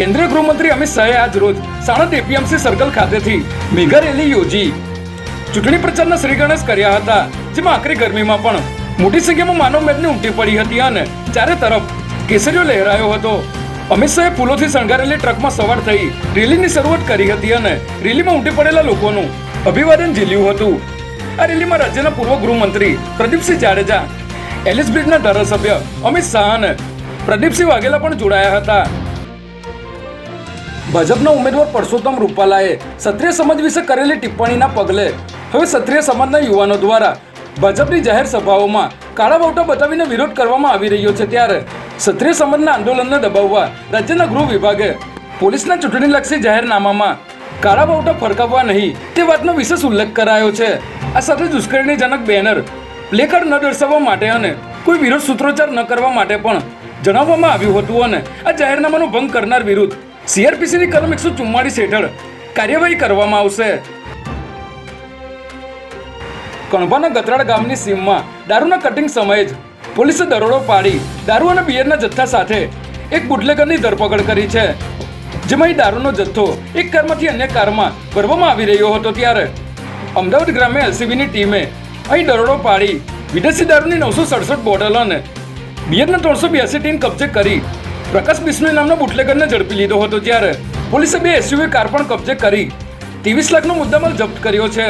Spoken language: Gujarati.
કેન્દ્રીય ગૃહમંત્રી અમિત શાહે આજ રોજ સાણંદ એપીએમસી સર્કલ ખાતેથી મેગા રેલી યોજી. ચૂંટણી પ્રચારના શ્રી ગણેશ કર્યા હતા, જેમાં આકરી ગરમીમાં પણ મોટી સંખ્યામાં માનવ મેદની ઉમટી પડી હતી અને ચારે તરફ કેસરીઓ લહેરાયો હતો. અમિત શાહે ફૂલોથી શણગારેલી ટ્રકમાં સવાર થઈ રેલીની શરૂઆત કરી હતી અને રેલીમાં ઉમટી પડેલા લોકોનું અભિવાદન ઝીલ્યું હતું. આ રેલીમાં રાજ્યના પૂર્વ ગૃહમંત્રી પ્રદીપસિંહ જાડેજા એલિસ બ્રિજના ધારાસભ્ય અમિત શાહ અને પ્રદીપસિંહ વાઘેલા પણ જોડાયા હતા. ભાજપના ઉમેદવાર પરસોત્તમ રૂપાલાએ ક્ષત્રિય સમાજ વિશે કરેલી ટિપ્પણીના પગલે હવે ક્ષત્રિય સમાજના યુવાનો દ્વારા ભાજપની જાહેર સભાઓમાં કાળા બાવટા બતાવીને વિરોધ કરવામાં આવી રહ્યો છે ત્યારે ક્ષત્રિય સમાજના આંદોલનને દબાવવા રાજ્યના ગૃહ વિભાગે પોલીસના ચૂંટણીલક્ષી જાહેરનામામાં કાળા બાવટા ફરકાવવા નહીં તે વાતનો વિશેષ ઉલ્લેખ કરાયો છે. આ સાથે દુષ્કર્ણીજનક બેનર પ્લેકાર્ડ ન દર્શાવવા માટે અને કોઈ વિરોધ સૂત્રોચ્ચાર ન કરવા માટે પણ જણાવવામાં આવ્યું હતું અને આ જાહેરનામાનો ભંગ કરનાર વિરુદ્ધ સીઆરપીસીની કલમ એકસો ચુમ્માળીસ હેઠળ કાર્યવાહી કરવામાં આવશે. કણભાના ગતરાડ ગામની સીમમાં દારૂના કટિંગ સમયે જ પોલીસે દરોડો પાડી દારૂ અને બિયરના જથ્થા સાથે એક બુટલેગરની ધરપકડ કરી છે. જેમાં દારૂનો જથ્થો એક કારમાંથી અન્ય કારમાં ભરવામાં આવી રહ્યો હતો ત્યારે અમદાવાદ ગ્રામે એલસીબીની ટીમે અહીં દરોડો પાડી વિદેશી દારૂની નવસો સડસઠ બોટલ અને બિયરના ત્રણસો બ્યાસી ટીન કબજે કરી પ્રકાશ બિશ્નોઈ નામના બુટલેગરને ઝડપી લીધો હતો ત્યારે પોલીસે બે એસયુવી કાર પણ કબજે કરી ત્રેવીસ લાખનો મુદ્દામાલ જપ્ત કર્યો છે.